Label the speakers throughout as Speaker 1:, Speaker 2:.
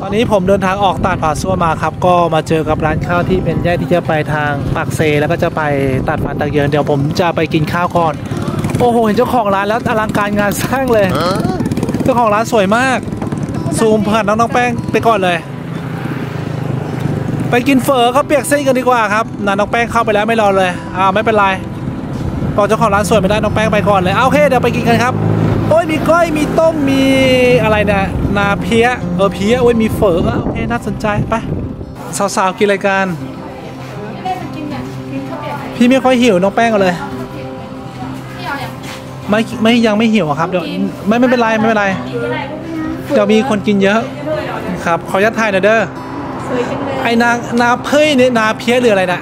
Speaker 1: ตอนนี้ผมเดินทางออกตาดผาซัวมาครับ ก็มาเจอกับร้านข้าวที่เป็นแยกที่จะไปทางปากเซ แล้วก็จะไปตัดฟันตักเยินเดี๋ยวผมจะไปกินข้าวก่อน โอ้โหเห็นเจ้าของร้านแล้วอลังการงานสร้างเลย เจ้าของร้านสวยมาก ซูมผ่านน้องน้องแป้งไปก่อนเลย ไปกินเฝอเขาวเปียกเส้นกันดีกว่าครับน่ะน้องแป้งเข้าไปแล้วไม่รอเลยอ่าไม่เป็นไรบอกเจ้าของร้านสวยไม่ได้น้องแป้งไปก่อนเลยเอาโอเคเดี๋ยวไปกินกันครับ โอ้ยมีก้อยมีต้มมีอะไรนะนาเพี้ยเออเพี้ยโอ้ยมีเฝออะโอเคน่าสนใจไปสาวๆกินรายการพี่ไม่ค่อยหิวน้องแป้งกันเลยไม่ไม่ยังไม่หิวอะครับเดี๋ยวไม่ไม่เป็นไรไม่เป็นไรเดี๋ยวมีคนกินเยอะครับขออนุญาตถ่ายหน่อยเด้อไอ้นานาเพ้ยเนี่ยนาเพี้ยหรืออะไรนะ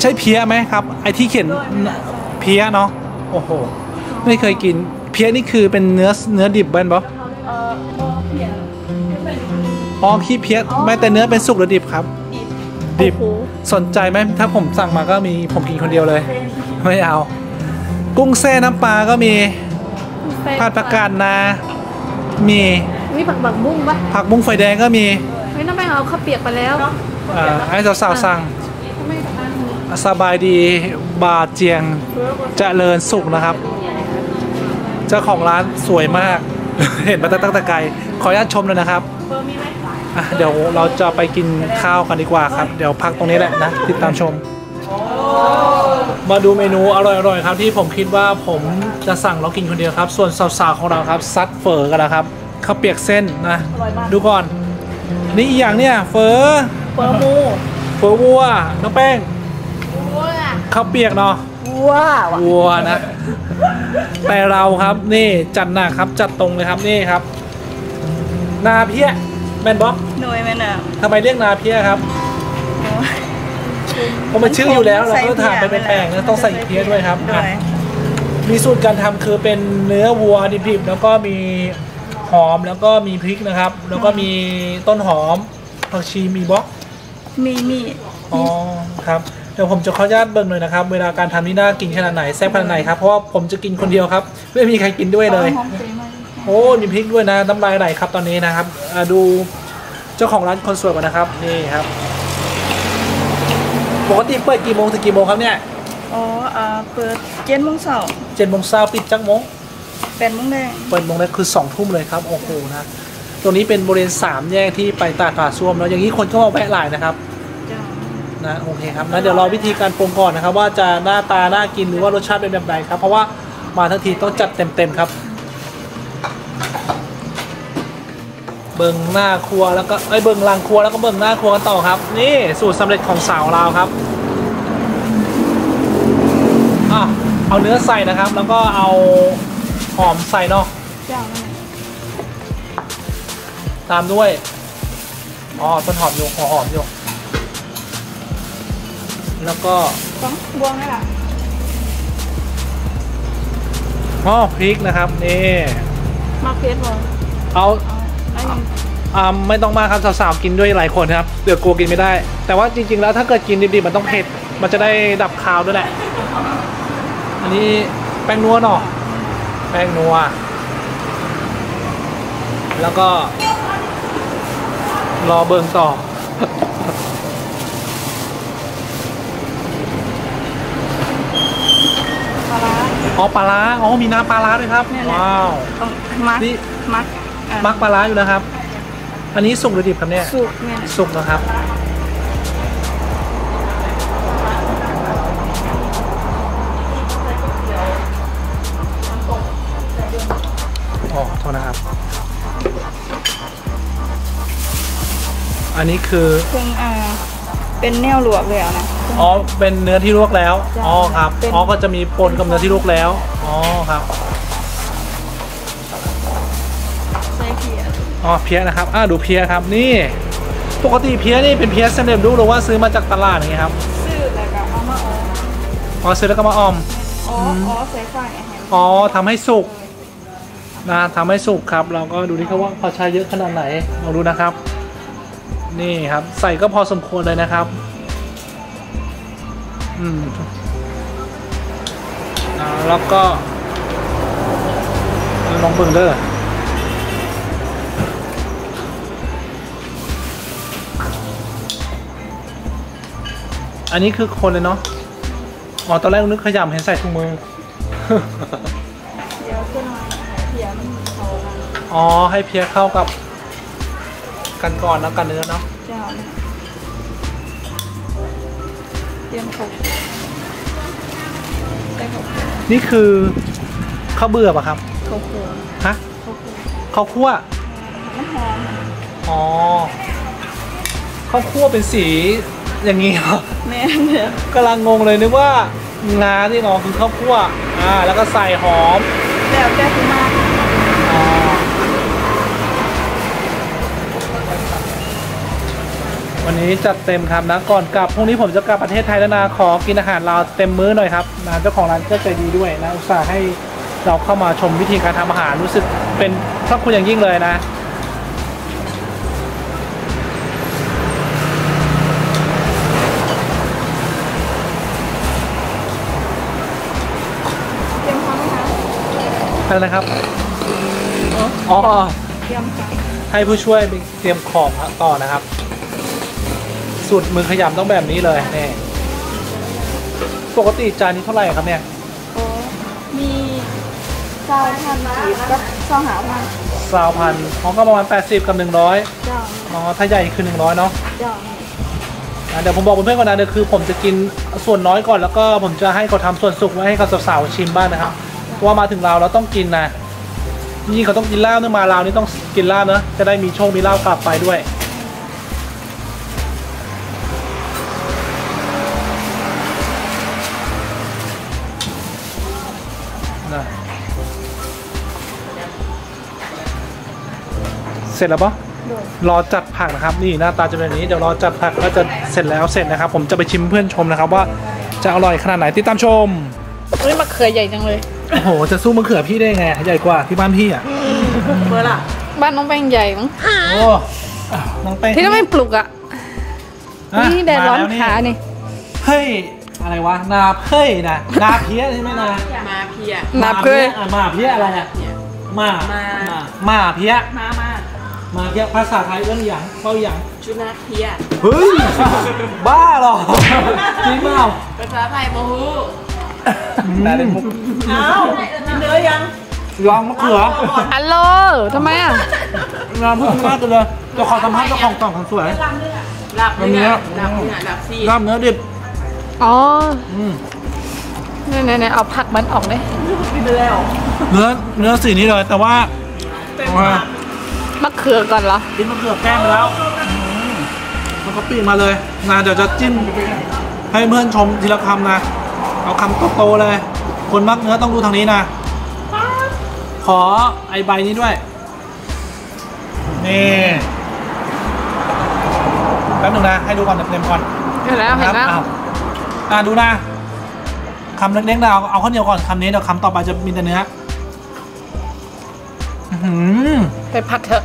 Speaker 1: ใช่เพี้ยไหมครับ ไอ้ที่เขียนเพี้ยเนาะโอ้โห ไม่เคยกิน เพี้ยนี่คือเป็นเนื้อเนื้อดิบเบ้นปะอ๋อขี้เพี้ยไม่แต่เนื้อเป็นสุกหรือดิบครับ ดิบสนใจไหมถ้าผมสั่งมาก็มีผมกินคนเดียวเลย ไม่เอา กุ้งแซ่น้ำปลาก็มีผัดผักกาดนา มี
Speaker 2: มีผักบักบุ้งปะ
Speaker 1: ผักบุ้งไฟแดงก็มี
Speaker 2: ไม่น้ำแป้งเอาข้าวเปียกไปแล้ว
Speaker 1: อ่าให้สาวๆสั่ง
Speaker 2: ไม่ทาน
Speaker 1: สบายดีบาเจียงเจริญสุขนะครับ เจ้าของร้านสวยมาก เห็นมาตั้งแต่ไกล ขออนุญาตชมเลยนะครับอะเดี๋ยวเราจะไปกินข้าวกันดีกว่าครับ เดี๋ยวพักตรงนี้แหละนะ ติดตามชม มาดูเมนูอร่อยๆครับ ที่ผมคิดว่าผมจะสั่งแล้วกินคนเดียวครับ ส่วนสาวๆของเราครับซัดเฝอกันแล้วครับข้าวเปียกเส้นนะดูก่อน นี่อีกอย่างเนี่ยเฝอ
Speaker 2: เปอร์มู
Speaker 1: เฝอวัวน้องแป้งข้าวเปียกเนาะ
Speaker 2: ว้าว
Speaker 1: วัวนะ แต่เราครับนี่จัดหนักครับจัดตรงเลยครับนี่ครับ นาเพี้ยแมนบ๊อบ
Speaker 3: หน่วยแม่น่ะ
Speaker 1: ทำไมเรียกนาเพี้ยครับเพราะมันชื่ออยู่แล้วเราก็ถามไปแปลกๆนะต้องใส่เพี้ยด้วยครับ
Speaker 3: ด้ว
Speaker 1: อะ
Speaker 3: ย
Speaker 1: มีสูตรการทำคือเป็นเนื้อวัวดิบๆแล้วก็มีหอมแล้วก็มีพริกนะครับ แล้วก็มีต้นหอมผักชีมีบล็อก
Speaker 3: มีมี
Speaker 1: อ๋อครับ เดี๋ยวผมจะขออนุญาตเบิ่งหน่อยนะครับ เวลาการทำนี่น่ากินขนาดไหนแซ่บขนาดไหนครับ เพราะว่าผมจะกินคนเดียวครับ ไม่มีใครกินด้วยเลย
Speaker 3: หอมเฟรมาก
Speaker 1: โอ้มีพริกด้วยนะน้ำลายไหลครับตอนนี้นะครับอ่าดูเจ้าของร้านคนสวยก่อนนะครับนี่ครับ ปกติเปิดกี่โมงถึงกี่โมงครับเนี่ย
Speaker 3: อ๋ออ่าเปิดเจ็ดโมงเช้า
Speaker 1: เจ็ดโมงเช้าปิดจักโมง
Speaker 3: แปดโมงแดง
Speaker 1: เปิดโมงแรกคือสองทุ่มเลยครับโอ้โหนะ ตรงนี้เป็นบริเวณสามแยกที่ไปตาดผาซ่วมแล้วอย่างนี้คนก็มาแวะหลายนะครับ
Speaker 3: จ้า
Speaker 1: นะโอเคครับนะเดี๋ยวรอวิธีการปรุงก่อนนะครับ ว่าจะหน้าตาน่ากินหรือว่ารสชาติเป็นแบบไหนครับ เพราะว่ามาทั้งทีต้องจัดเต็มๆครับ เบิ่งหน้าครัวแล้วก็ไอ้ยเบิ่งหลังครัวแล้วก็เบิ่งหน้าครัวกันต่อครับ นี่สูตรสำเร็จของสาวเราวครับอะเอาเนื้อใส่นะครับ แล้วก็เอาหอมใส่เนาะ
Speaker 3: จ้า
Speaker 1: ตามด้วยอ๋อต้นหอมอยู่หัวหอมอยู่ แล้วก็
Speaker 3: ต้องบวงไหมล่ะ
Speaker 1: อ๋อพริกนะครับนี่
Speaker 3: มาเพชรบอล
Speaker 1: เอา
Speaker 3: อันนี้
Speaker 1: อ่าไม่ต้องมากครับสาวๆกินด้วยหลายคนครับเดี๋ยวกลัวกินไม่ได้ แต่ว่าจริง ๆ แล้วถ้าเกิดกินดิบๆมันต้องเผ็ดมันจะได้ดับคาวด้วยแหละ อันนี้แป้งนัวเนาะแป้งนัว แล้วก็รอเบิ่งต่อ
Speaker 3: ปลาร้า
Speaker 1: อ๋อปลาร้าอ๋อมีน้ำปลาร้าด้วยครับ
Speaker 3: เนี่ยแหละ
Speaker 1: ว้าว
Speaker 3: ต้องมัก
Speaker 1: นี่
Speaker 3: มักอะ
Speaker 1: มักปลาร้าอยู่นะครับ อันนี้สุกหรือดิบครับเนี่ย
Speaker 3: สุกเนี่ยนะ
Speaker 1: สุกนะครับ อ๋อโทษนะครับ อันนี้คือ
Speaker 3: เครื่องอ่า เป็นแนวหลวกเลยอะนะ
Speaker 1: อ๋อ เป็นเนื้อที่ลวกแล้ว
Speaker 3: จ้ะ
Speaker 1: อ๋อครับ
Speaker 3: เป็น
Speaker 1: อ๋อ ก็จะมีปนกับเนื้อที่ลวกแล้ว อ๋อครับ
Speaker 3: ใส่เขียด
Speaker 1: อ๋อ เพี้ยนะครับ อ่าดูเพี้ยครับ นี่ ปกติเพี้ยนี่เป็นเพี้ยสำเร็จรูปหรือว่าซื้อมาจากตลาดอย่างเงี้ยครับ
Speaker 3: ซื้อแล้วก็เอามาออม
Speaker 1: อ๋อ ซื้อแล้วก็มาออม
Speaker 3: อ๋ออ๋อใส่ไฟอาหาร
Speaker 1: อ๋อทำให้สุกนะทำให้สุกครับ เราก็ดูที่เขาว่าเขาใช้เยอะขนาดไหนลองดูนะครับ นี่ครับ ใส่ก็พอสมควรเลยนะครับ อืมแล้วก็ ลองเบิ่งเด้ออันนี้คือคนเลยเนาะ อ๋อ ตอนแรกนึกขยำเห็นใส่ถุงมือ อ๋อ ให้เพียเข้ากับ กันก่อนแล้วกันเนื้อเนาะ
Speaker 3: เจ้าเนี่ยเตรียมเขาได้เขาคั่ว
Speaker 1: นี่คือข้าวเบื่อปะครับ
Speaker 3: เขาคั่ว
Speaker 1: ฮะ
Speaker 3: เขาคั่ว
Speaker 1: ข้าวคั่ว
Speaker 3: น้ำหอม
Speaker 1: อ๋อข้าวคั่วเป็นสีอย่างนี้เหรอ
Speaker 3: แม่เนี่ย
Speaker 1: กำลังงงเลยนึกว่างาที่งอคือข้าวคั่วอ่าแล้วก็ใส่หอม
Speaker 3: แล้วแต่คุณมา
Speaker 1: วันนี้จัดเต็มครับนะก่อนกลับพรุ่งนี้ผมจะกลับประเทศไทยแล้วนะขอกินอาหารลาวเต็มมื้อหน่อยครับนะเจ้าของร้านก็ใจดีด้วยนะอุตส่าห์ให้เราเข้ามาชมวิธีการทำอาหารรู้สึกเป็นพระคุณอย่างยิ่งเลยนะ
Speaker 3: เตรียมพร้อมนะคะ
Speaker 1: อะไรนะครับ อ๋อ
Speaker 3: เตรียมค่ะ
Speaker 1: ให้ผู้ช่วยไปเตรียมของต่อนะครับ สูตรมือขยำต้องแบบนี้เลยนี่ปกติจานนี้เท่าไหร่ครับเนี่ย
Speaker 3: โอ้มีเจ้าพันกีบกับเจ้าหาพัน
Speaker 1: สาวพันของก็ประมาณ 80 กับ 100
Speaker 3: เจ้า
Speaker 1: อ๋อถ้าใหญ่คือ 100 เนาะ
Speaker 3: เจ้า
Speaker 1: อะเดี๋ยวผมบอกเพื่อนๆก่อนนะเดี๋ยวคือผมจะกินส่วนน้อยก่อนแล้วก็ผมจะให้เขาทำส่วนสุกไว้ให้กับสาวๆชิมบ้างนะครับเพราะว่ามาถึงลาวเราต้องกินนะนี่เขาต้องกินลาบเนื่อมาลาวนี่ต้องกินลาบเนอะจะได้มีโชคมีลาบกลับไปด้วย เสร็จแล้วปะ
Speaker 3: โดย
Speaker 1: รอจัดผักนะครับนี่หน้าตาจะเป็นแบบนี้เดี๋ยวรอจัดผักก็จะเสร็จแล้วเสร็จนะครับ ผมจะไปชิมเพื่อนชมนะครับว่าจะอร่อยขนาดไหนติดตามชม
Speaker 2: เฮ้ยมะเขือใหญ่จังเลย
Speaker 1: โอ้โหจะสู้มะเขือพี่ได้ไงใหญ่กว่าที่บ้านพี่อะ
Speaker 3: เบอร์ล่ะ
Speaker 2: บ้านน้องแป้งใหญ่มั้ง
Speaker 1: โอ้อะน้องแป้ง
Speaker 2: ที่ต้องไม่ปลุกอะ
Speaker 1: อะ
Speaker 2: นี่แดดร้อน
Speaker 1: มแล้ว
Speaker 2: ขานี่
Speaker 1: เฮ้ยอะไรวะนาเพ่ยนะนาเพี้ยใช่ไหมนา
Speaker 4: มาเพีย
Speaker 2: นับเคย
Speaker 1: อะมาเพี้ยอะไรอะมา
Speaker 4: มา
Speaker 1: มาเพี้ย
Speaker 3: มามา
Speaker 1: มาเพี้ยภาษาไทยเรื่องหยังเป้าหยัง
Speaker 4: ชุนาเพีย
Speaker 1: เฮ้ย บ้าเหรอ จริงเปล่า
Speaker 4: ภาษาไทยโมฮู
Speaker 1: แต่เป็นมุก
Speaker 3: เอาเนื้อยัง
Speaker 1: ลองมะเขือ
Speaker 2: ฮัลโหลทำไมอะ
Speaker 1: งานพุ่งมากเลยเดี๋ยวขอสัมภาษณ์เจ้าของกล่องคนสวย
Speaker 4: หลับ
Speaker 1: อันเนี้
Speaker 4: เนื้
Speaker 1: ย
Speaker 4: อหลับเนื้อหลับซี
Speaker 1: ลาบเนื้อดิบ
Speaker 2: อ๋อ
Speaker 1: อืม
Speaker 2: เนี่ยเนี่ยเนี่ยเอาผักมันออกเลย
Speaker 3: กินไปแล้ว
Speaker 1: เนื้อเนื้อสีนี้เลยแต่ว่าเอามา มะ
Speaker 2: เขือก่อนเหรอ
Speaker 1: กินมะเขือแก้มไปแล้วอืมแล้วก็ปีกมาเลยนะเดี๋ยวจะจิ้มให้เพื่อนชมทีละคำนะ เอาคำโตๆเลย คนมักเนื้อต้องดูทางนี้นะ ขอไอใบนี้ด้วย นี่แป๊บหนึงนะ ให้ดูก่อนเต็มๆก่อน
Speaker 2: เห็นแล้วเห็นแล้ว
Speaker 1: ครับอ้าวอ่าดูนะคำเล็กๆนะเอาเอาข้าวเหนียวก่อนคำนี้เดี๋ยวคำต่อไปจะมีแต่เนื้ออื้อหือ
Speaker 2: ไปผัดเถอะ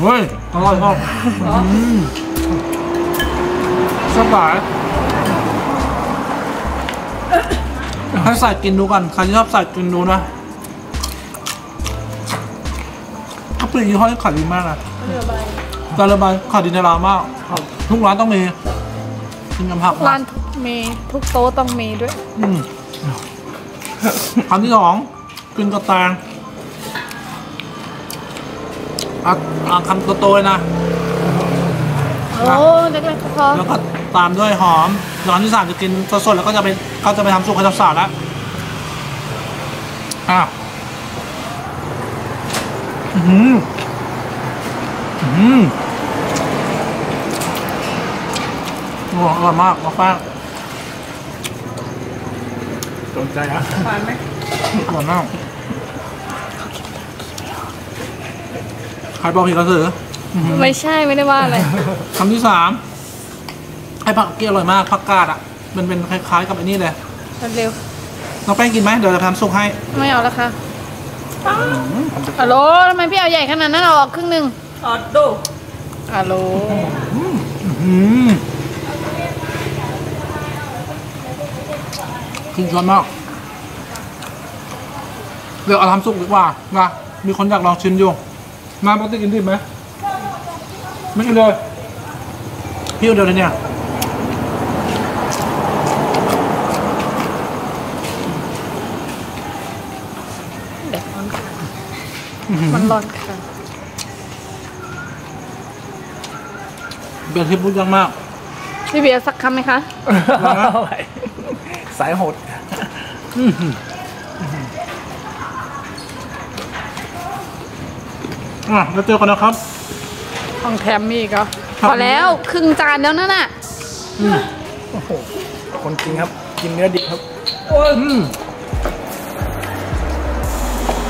Speaker 1: เฮ้ยอร่อยมากอื้อหือสบายให้ใส่กินดูก่อนใครที่ชอบใส่กินดูนะข้าวเปลือกยี่ห้อนี้ขายดีมากนะตาละใบขายดีในร้านมากทุกร้านต้องมีกินกับผัก
Speaker 2: ร้านมีทุกโต๊ะต้องมีด้วย
Speaker 1: อืมคำที่สองกินกระแตง อะอะคำโตๆเลยนะ
Speaker 2: โอ้เล็กๆก็พอ
Speaker 1: แล้วก็ตามด้วยหอมร้านที่สามจะกินสดๆแล้วก็จะไปเขาจะไปทำสุกให้สาวๆแล้วอ้าวอือหืออือหือโอ้อร่อยมากมากๆสนใจอะ
Speaker 3: หวานไหม
Speaker 1: อร่อยมาก ใครบอกผิดกระสืออื้อหือ
Speaker 2: ไม่ใช่ไม่ได้ว่าอะไร
Speaker 1: คำที่สามให้ผักเกี้ยวอร่อยมากผักกาดอะ มันเป็นคล้ายๆกับไอ้นี่เลย
Speaker 2: เร็ว
Speaker 1: น้องแป้งกินไหมเดี๋ยวจะทำสุกให้
Speaker 2: ๆไม่เอาแล้วค่ะฮัลโหลทำไมพี่เอาใหญ่ขนาดนั้นเอาออกครึ่งหนึ่ง
Speaker 3: ออดดู
Speaker 2: ฮัลโหล
Speaker 1: อืมกินช้อนมากเดี๋ยวเอาทำสุกดีกว่านะมีคนอยากลองชิมอยู่ มาปกติกินดิบไหมไม่กินเลยพี่เดียวเลยเนี่ยแบบร้อน
Speaker 2: มันร้อนค่ะ
Speaker 1: เบียร์ที่พูดยังมาก
Speaker 2: พี่เบียร์สักคำไหมคะ
Speaker 5: สายโหด
Speaker 1: อื้อหืออะแล้วเจอกันนะครับ
Speaker 2: ของแถมมีอีกเหรอ
Speaker 1: ครับ
Speaker 2: พอแล้วครึ่งจานแล้วนั่นน่ะ
Speaker 5: โอ้โหคนจริงครับ กินเนื้อดิบครับ
Speaker 1: อืม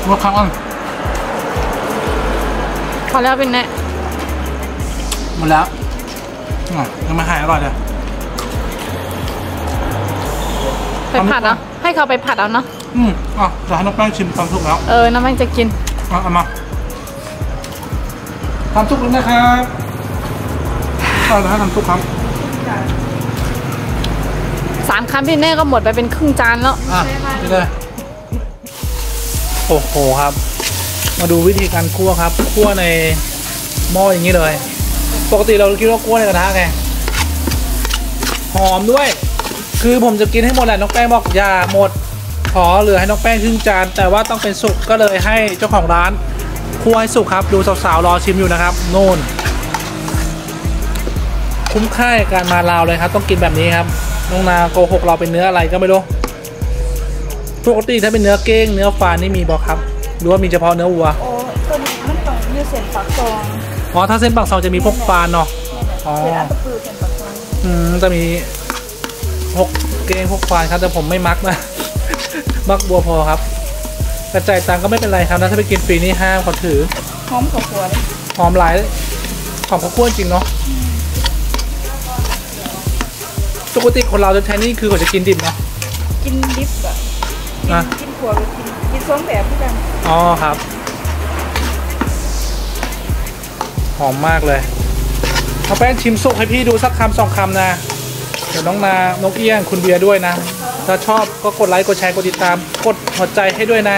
Speaker 1: มาครั้งอะ
Speaker 2: พอแล้วเป็นแน่
Speaker 1: หมดแล้วอะยังไม่หายอร่อยเลย
Speaker 2: ไปผัดเอาให้เขาไปผัดเอาเนาะ
Speaker 1: อืมอะจะให้น้องแป้งชิมความสุกแล้ว
Speaker 2: เออ น้ำมันจะกิน
Speaker 1: อะเอามา ความสุกแล้วนะครับเอาแล้วให้ทำสุกครับ
Speaker 2: สามคำพี่แน่ก็หมดไปเป็นครึ่งจานแล้ว
Speaker 1: อะไปเลยโอ้โหครับ มาดูวิธีการคั่วครับ คั่วในหม้ออย่างนี้เลย ปกติเราคิดว่าคั่วในกระทะไง หอมด้วย คือผมจะกินให้หมดแหละน้องแป้งบอกอย่าหมด ขอเหลือให้น้องแป้งครึ่งจาน แต่ว่าต้องเป็นสุกก็เลยให้เจ้าของร้าน คั่วให้สุกครับ ดูสาวๆ รอชิมอยู่นะครับ โน่น คุ้มค่ากับการมาลาวเลยครับ ต้องกินแบบนี้ครับน้องนาโกหกเราเป็นเนื้ออะไรก็ไม่รู้ปกติถ้าเป็นเนื้อเก้งเนื้อฟานนี่มีบอกครับหรือว่ามีเฉพาะเนื้อวัว
Speaker 3: โอ้ตัวนี้มันต้องยืดเส้นฝักซอง
Speaker 1: อ๋อถ้าเส้นปากซอยจะมีพวกฟานเนาะอ๋อ
Speaker 3: เส้นอัตตปือเส้นฝักซอง
Speaker 1: อืมจะมีพวกเก้งพวกฟานครับแต่ผมไม่มักนะ มักบัวพอครับ กระจายตังค์ก็ไม่เป็นไรครับนะถ้าไปกินฟรีนี่ห้ามเขาถือ
Speaker 3: หอมกับหัวเลย
Speaker 1: หอมหลายหอมข้าวคั่วจริงเนาะปกติคนเราจะแทนนี่คือเขาจะกินดิบเนาะ
Speaker 3: กินดิบอะกิน
Speaker 1: อะ
Speaker 3: กินขัวหรือกินกินส้มแบบที่กัน
Speaker 1: อ๋อครับ หอมมากเลยเอาแป้งชิมสุกให้พี่ดูสักคำสองคำนะเดี๋ยวน้องนานกเอี้ยงคุณเบียร์ด้วยนะ ถ้าชอบก็กดไลค์กดแชร์กดติดตาม กดหัวใจให้ด้วยนะ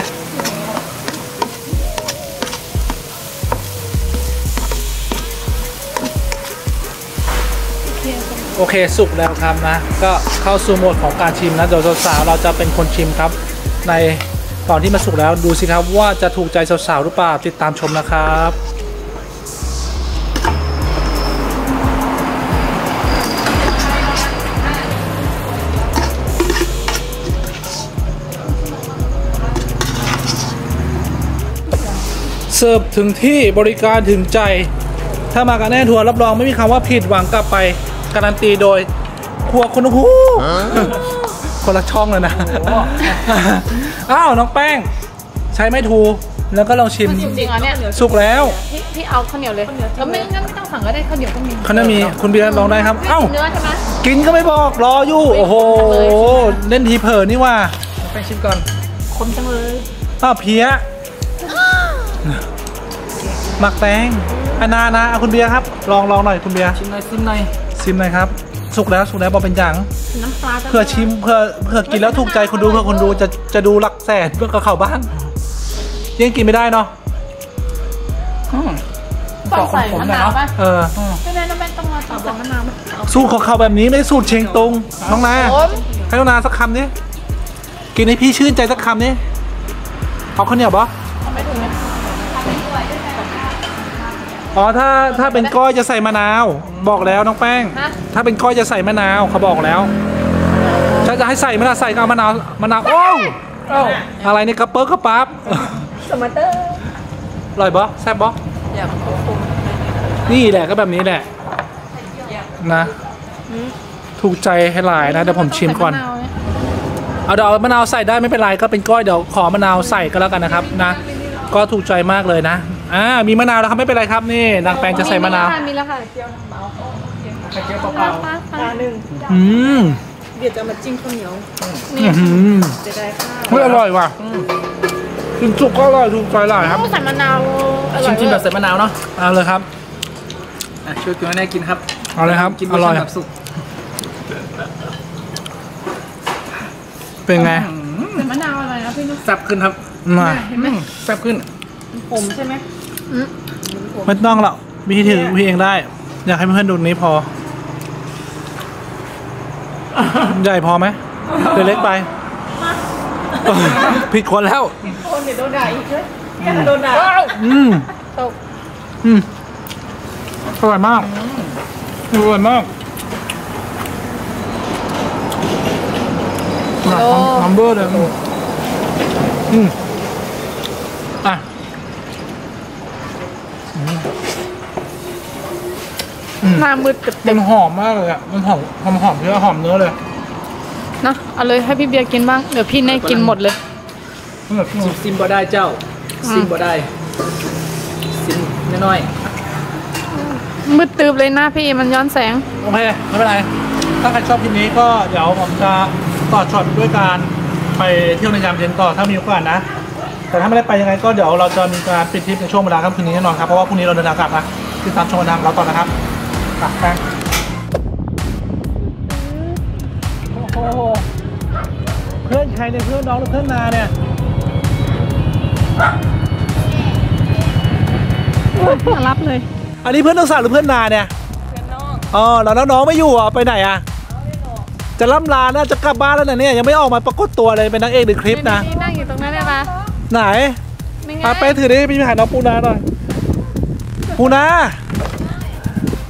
Speaker 1: โอเคสุกแล้วครับนะ ก็เข้าสู่โหมดของการชิมนะเดี๋ยวสาวๆเราจะเป็นคนชิมครับ ในตอนที่มันสุกแล้วดูสิครับว่าจะถูกใจสาวๆหรือเปล่าติดตามชมนะครับเสิร์ฟถึงที่บริการถึงใจ ถ้ามากันแน่ทัวร์รับรองไม่มีคำว่าผิดหวังกลับไป การันตีโดยครัวคุณหูคนละช่องเลยนะอ้าวน้องแป้ง ใช้ไม่ถูแล้วก็ลองชิม
Speaker 2: จริงๆเหรอเนี่ย
Speaker 1: สุกแล้ว
Speaker 2: พี่พี่เอาข้าวเหนียวเลยแล้วไม่งั้นไม่ต้องสั่งก็ได้ข้าวเหนียวก็มี
Speaker 1: เขาน่ามีคุณเบียร์ลองได้ครับ เอ้า
Speaker 2: เนื้อใช่ไหม
Speaker 1: กินก็ไม่บอกรออยู่โอ้โหเล่นทีเผลอนี่ว่า
Speaker 5: ไปชิมก่อน
Speaker 2: คนจังเลย
Speaker 1: อ้าวเพี้ยหมักแตงอันนานะเอาคุณเบียร์ครับ ลองลองหน่อยคุณเบียร์
Speaker 5: ชิมหน่อยชิมหน่อย
Speaker 1: ชิมหน่อยครับ สุกแล้วสุกแล้วบอกเป็นอย่าง
Speaker 2: น้ำปลาจะ
Speaker 1: เพื่อชิมเพื่อเพื่อกินแล้วถูกใจคนดูเพื่อคนดูจะจะดูหลักแสนเพื่อกับเขาบ้างยังกินไม่ได้เนาะ
Speaker 5: อืม
Speaker 2: ต้องใส่มะนาวป่ะ
Speaker 1: เออ
Speaker 2: ไม่ได้น้ำแม่ต้องมาใส่มะนาวไหม
Speaker 1: สูตรของเขาแบบนี้ไม่ได้สูตรเชียงตุงน้องนา
Speaker 2: โอ้ย
Speaker 1: ให้น้องนาสักคำนี้กินให้พี่ชื่นใจสักคำนี้เอาข้าวเหนียวปะ อ๋อถ้าถ้าเป็นก้อยจะใส่มะนาว บอกแล้วน้องแป้ง
Speaker 2: ฮะ
Speaker 1: ถ้าเป็นก้อยจะใส่มะนาวเขาบอกแล้วถ้าจะให้ใส่มะนาวใส่ก็เอามะนาวมะนาวโอ้วเอ้าอะไรเนี่ยกระเปิ๊กกระปั๊บ
Speaker 3: สมาเตอร์
Speaker 1: อร่อยบอแซ่บบอ
Speaker 4: อยากควบคุม
Speaker 1: นี่แหละก็แบบนี้แหละนะ ถูกใจให้หลายนะเดี๋ยวผมชิมก่อน
Speaker 2: ใส่ะาวเย
Speaker 1: เอาเดี๋ยวเอามะนาวใส่ได้ไม่เป็นไรก็เป็นก้อยเดี๋ยวขอมะนาวใส่ก็แล้วกันนะครับนะ ก็ถูกใจมากเลยนะ อ่ามีมะนาวแล้วครับไม่เป็นไรครับนี่นางแปงจะใส่มะนาว
Speaker 2: มีแล้วค่ะ
Speaker 5: ไข่เจียวเปล่า
Speaker 3: จานหนึ่ง
Speaker 1: อืม
Speaker 3: เดี๋ยวจะมาจิ้มข้าวเหนียว
Speaker 1: อื้อหือ
Speaker 3: จะได้ข้าว
Speaker 1: เฮ้ยอร่อยว่ะกินจุกก็อร่อยถูกใจหลายครับ
Speaker 2: ต้องใส่มะนาวอ
Speaker 5: ๆ
Speaker 2: ร่
Speaker 5: ชิ
Speaker 2: อ
Speaker 5: ม
Speaker 2: ย
Speaker 5: ชิมแบบใส่มะนาวเนาะ
Speaker 1: เอาเลยครับ
Speaker 5: อะช่วยตัวแน่กินครับ
Speaker 1: เอาเลยครับ
Speaker 5: กิน
Speaker 1: อร่อย
Speaker 5: แบบสุก
Speaker 1: เป็นไง
Speaker 2: ใส่มะนาวอร่อยนะพี่นุ๊ก
Speaker 5: แซ่บขึ้นครับ
Speaker 1: มา
Speaker 5: เห็นไหมแซ่บขึ้น
Speaker 3: ผมใช่ไหม
Speaker 2: อืม
Speaker 1: ไม่ต้องหรอกวิธีถือพี่เองได้ อยากให้เพื่อนๆดูนี้พอ ใหญ่พอไหมหรือเล็กไป ผิดคนแล้ว
Speaker 3: คนเดี๋ยวโดนด่าอีกเลย
Speaker 4: โดนด่า
Speaker 1: อืม
Speaker 2: ตก
Speaker 1: อืมอร่อยมากอร่อยมาก
Speaker 2: โอ้
Speaker 1: ฮัมเบอร์เลยอืมอืมอะอืม
Speaker 2: หน้ามืดตึบ
Speaker 1: มันหอมมากเลยอะ มันหอมหอมหอมเนื้อหอมเนื้อเลย
Speaker 2: ๆนะเอาเลยให้พี่เบียร์กินบ้าง เดี๋ยวพี่เน่กินหมดเลย
Speaker 1: มันแบบ
Speaker 5: ซิมบ่ได้เจ้าซิมบ่ได้ซิมน้อย
Speaker 2: มืดตึบเลยหน้าพี่มันย้อนแสง
Speaker 1: โอเค ไม่เป็นไร ถ้าใครชอบคลิปนี้ก็เดี๋ยวผมจะต่อช็อตด้วยการไปเที่ยวในยามเย็นต่อถ้ามีโอกาสนะ แต่ถ้าไม่ได้ไปยังไงก็เดี๋ยวเราจะมีการปิดทริปในช่วงเวลาค่ำคืนนี้แน่นอนครับ เพราะว่าพรุ่งนี้เราเดินทางกลับนะติดตามชมกันทางเราต่อนะครับ กลับแป้งโอ้โหเพื่อนใครเนี่ยเพื่อนน้องหรือเพื่อนนาเนี่ย
Speaker 2: มารับเลย
Speaker 1: อันนี้เพื่อนนักศึกษาหรือเพื่อนนาเนี่ย
Speaker 4: เพื่อนน้อง
Speaker 1: อ๋อแล้วน้องๆไม่อยู่อะไปไหนอะจะล่ำลานะจะกลับบ้านแล้วนะเนี่ยยังไม่ออกมาปรากฏตัวเลยเป็นนางเอกในคลิปนะ
Speaker 2: นั่งอยู่ตรงนั้นได้ปะ
Speaker 1: ไหน
Speaker 2: ไม่ไง
Speaker 1: อะไปถือดิพี่ไปหาน้องปูนาหน่อยปูนา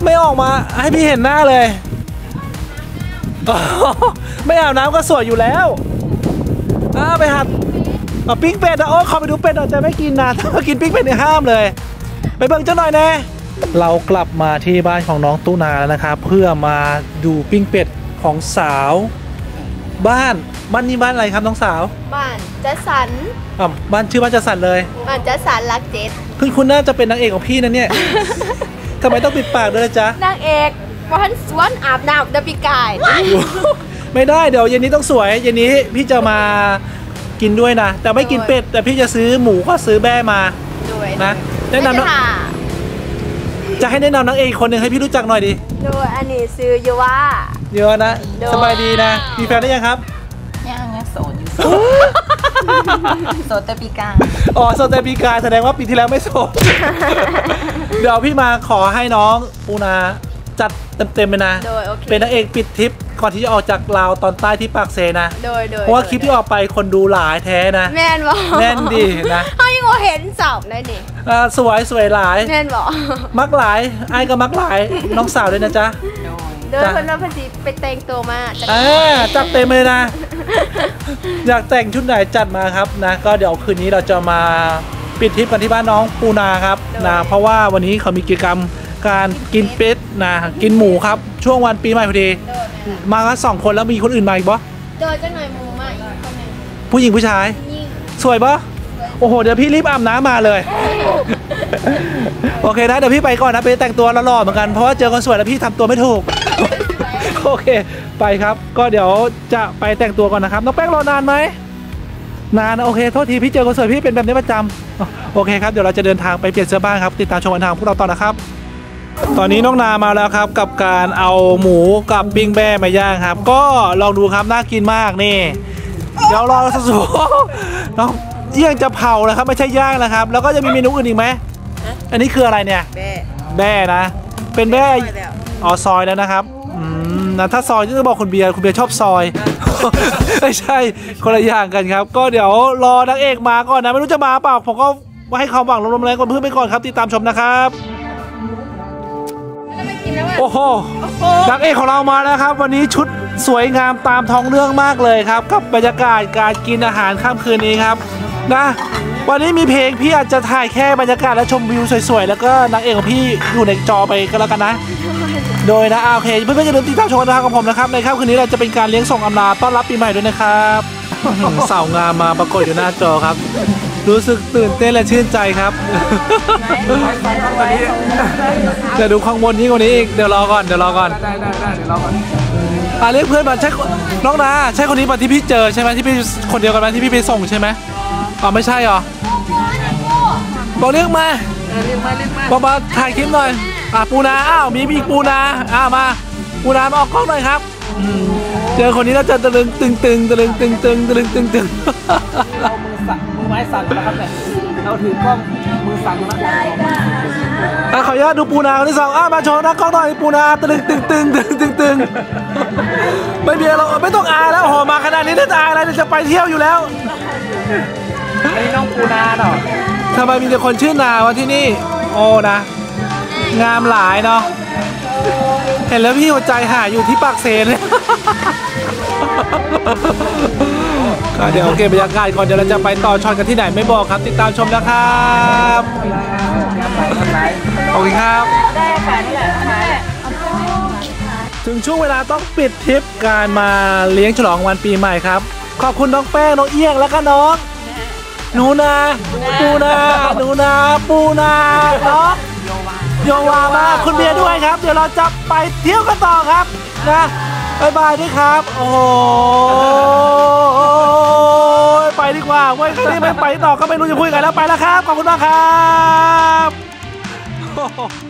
Speaker 1: ไม่ออกมาให้พี่เห็นหน้าเลยอ๋อไม่อาบน้ำก็สวยอยู่แล้วอ่าไปหัดอะปิ้งเป็ดอะโอ้ขอไปดูเป็ดหน่อยแต่ไม่กินนะถ้ามากินปิ้งเป็ดเนี่ยห้ามเลย ไปเบิ่งเจ้าหน่อยแน่เรากลับมาที่บ้านของน้องตู้นาแล้วนะครับ เพื่อมาดูปิ้งเป็ดของสาว บ้านบ้านนี้บ้านอะไรครับน้องสาว
Speaker 3: บ้านจะสัน
Speaker 1: อะบ้านชื่อบ้านจัดสรรเลย
Speaker 3: บ้านจะสันรักเจ็ด
Speaker 1: คุณคุณน่าจะเป็นนางเอกของพี่นะเนี่ย ทำไมต้องปิดปากด้วยล่ะจ๊ะ
Speaker 3: นางเอกวันสวนอาบน้ำเดบิกาย
Speaker 1: ไม่ได้เดี๋ยวเย็นนี้ต้องสวย เย็นนี้พี่จะมากินด้วยนะ แต่ไม่กินเป็ด แต่พี่จะซื้อหมูก็ซื้อแบ้มา
Speaker 3: ด้วย
Speaker 1: นะแนะนำน้อง
Speaker 3: ค่ะ
Speaker 1: จะให้แนะนำนางเอกอีกคนหนึ่งให้พี่รู้จักหน่อยดิ
Speaker 3: ด้วยอันนี้ซื้ออยู่ว่า
Speaker 1: เยอะนะ
Speaker 3: โดย
Speaker 1: สบายดีนะ มีแฟนได้ยังครับ
Speaker 4: ย่างเนี่ยโสดอยู่ โสดแต่ปีกลาง
Speaker 1: อ๋อโสดแต่ปีกายแสดงว่าปีที่แล้วไม่โสด เดี๋ยวพี่มาขอให้น้องปูนาจัดเต็มๆเลยนะ
Speaker 3: โดยโอเค
Speaker 1: เป็นนางเอกปิดทริปก่อนที่จะออกจากลาวตอนใต้ที่ปากเซนะ
Speaker 3: โดยโดย
Speaker 1: เพราะว่าคลิปที่ออกไปคนดูหลายแท้นะ
Speaker 3: แม่นบอก
Speaker 1: แม่นดีนะ
Speaker 3: เขายังบ่เห็นสอบเลยนี่
Speaker 1: อ่าสวยสวยหลาย
Speaker 3: แม่นบอก
Speaker 1: มักหลายไอ้ายก็มักหลายน้องสาวด้วยนะจ๊ะ
Speaker 3: โดยคนว่าเพอดีไปแต่งตัวมาจาก
Speaker 1: อ่าจัดเต็มเลยนะ อยากแต่งชุดไหนจัดมาครับนะ ก็เดี๋ยวคืนนี้เราจะมาปิดทริปกันที่บ้านน้องปูนาครับนะเพราะว่าวันนี้เขามีกิจกรรมการกินเป็ดนะกินหมูครับ ช่วงวันปีใหม่พอดี มากันสองคนแล้วมีคนอื่นมาอีกปะ
Speaker 3: โดยจังหน่อยหมูมาอีกคนหนึง
Speaker 1: ผู้หญิงผู้ชาย
Speaker 3: ยิ่ง
Speaker 1: สวยปะโอ้โห เดี๋ยวพี่รีบอาบน้ำมาเลย โอเคนะ เดี๋ยวพี่ไปก่อนนะ ไปแต่งตัวหล่อๆเหมือนกัน เพราะว่าเจอคนสวยแล้วพี่ทำตัวไม่ถูก โอเค ไปครับ ก็เดี๋ยวจะไปแต่งตัวก่อนนะครับ น้องแป้งรอนานไหมนานนะโอเคโทษทีพี่เจอคนสวยพี่เป็นแบบนี้ประจำโอเคครับเดี๋ยวเราจะเดินทางไปเปลี่ยนเสื้อผ้าครับ ติดตามชมกันทางพวกเราต่อนะครับ ตอนนี้น้องนามาแล้วครับ กับการเอาหมูกับปิ้งแบ้มาย่างครับ ก็ลองดูครับน่ากินมากนี่ เดี๋ยวรอสักสูน้องเยี่ยงจะเผานะครับไม่ใช่ย่างนะครับ แล้วก็จะมีเมนูอื่นอีกไหมอันนี้คืออะไรเนี่ย
Speaker 4: แม่
Speaker 1: แบ้นะ เป็นแบ้
Speaker 4: ซอยแล้ว
Speaker 1: อ๋อซอยแล้วนะครับอืม นะถ้าซอยจะบอกคุณเบียร์คุณเบียร์ชอบซอย ไม่ใช่คนละอย่างกันครับ ก็เดี๋ยวรอนางเอกมาก่อนนะ ไม่รู้จะมาเปล่าผมก็ให้ความหวังลมๆแรงก่อนเพื่อนไปก่อนครับติดตามชมนะครับ
Speaker 3: จะไม่กินแล้วอะ
Speaker 1: โอ้โหนางเอกของเรามาแล้วครับ วันนี้ชุดสวยงามตามท้องเรื่องมากเลยครับ กับบรรยากาศการกินอาหารค่ำคืนนี้ครับนะวันนี้มีเพลงพี่อาจจะถ่ายแค่บรรยากาศและชมวิวสวยๆ แล้วก็นางเอกของพี่อยู่ในจอไปก็แล้วกันนะ โดยนะอ่าโอเคเพื่อนๆอย่าลืมติดตามชมกันนะครับกับผมนะครับในค่ำคืนนี้เราจะเป็นการเลี้ยงส่งอำลาต้อนรับปีใหม่ด้วยนะครับอื้อหือสาวงามมาปรากฏอยู่หน้าจอครับ รู้สึกตื่นเต้นและชื่นใจครับจะดูข้างบนยิ่งกว่านี้อีกเดี๋ยวรอก่อนเดี๋ยวรอก่อน
Speaker 5: ๆได้ได้ได้เดี๋ยวรอก่อน
Speaker 1: อ่าเรียกเพื่อนมาใช่คนน้องนาใช่คนนี้ป่ะที่พี่เจอใช่ไหมที่พี่คนเดียวกันไหมที่พี่ไปส่งใช่ไหมอ๋อไม่ใช่เหรอบอกเรียกมา
Speaker 5: เรียกมาเรียกมา
Speaker 1: บอกมาถ่ายคลิปหน่อย อะปูนาอ้าวมีมีอีกปูนาอ่ามาปูนามาออกกล้องหน่อยครับอืมเจอคนนี้แล้วจะตะลึงตึงตึงตะลึงตึงตึงตะลึงตึงตึง
Speaker 5: เรามือสั่นมือไม้สั่นนะครับเนี่ยเราถือกล้องมือสั่นนะ
Speaker 1: อะขออนุญาตดูปูนาคนที่สองอะมาโชว์หน้ากล้องหน่อยปูนาตะลึงตึงตึงตึงตึงตึงไม่มีอะไรไม่ต้องอายแล้วโอ้โหมาขนาดนี้ถ้าจะอายอะไรจะไปเที่ยวอยู่แล้ว
Speaker 5: อันนี้น้องปูนาเนาะ
Speaker 1: ทำไมมีแต่คนชื่อนาวะที่นี่ โอ้นะ งามหลายเนาะเห็นแล้วพี่หัวใจหายอยู่ที่ปากเซนเลยก็เดี๋ยวโอเคบรรยากาศก่อนเดี๋ยวเราจะไปต่อช็อตกันที่ไหนไม่บอกครับ ติดตามชมนะครับโอเคครับถึงช่วงเวลาต้องปิดทริปการมาเลี้ยงฉลองวันปีใหม่ครับ ขอบคุณน้องแป้งน้องเอี้ยงแล้วก็น้องหนูนาปูนาหนูนาปูนาเน้อง โยวามาคุณเบียร์ด้วยครับ เดี๋ยวเราจะไปเที่ยวกันต่อครับนะบายบายด้วยครับ โอ้โหไปดีกว่าเว้ยนี่ไม่ไปต่อก็ไม่รู้จะคุยกันแล้วไปแล้วครับ ขอบคุณมากครับ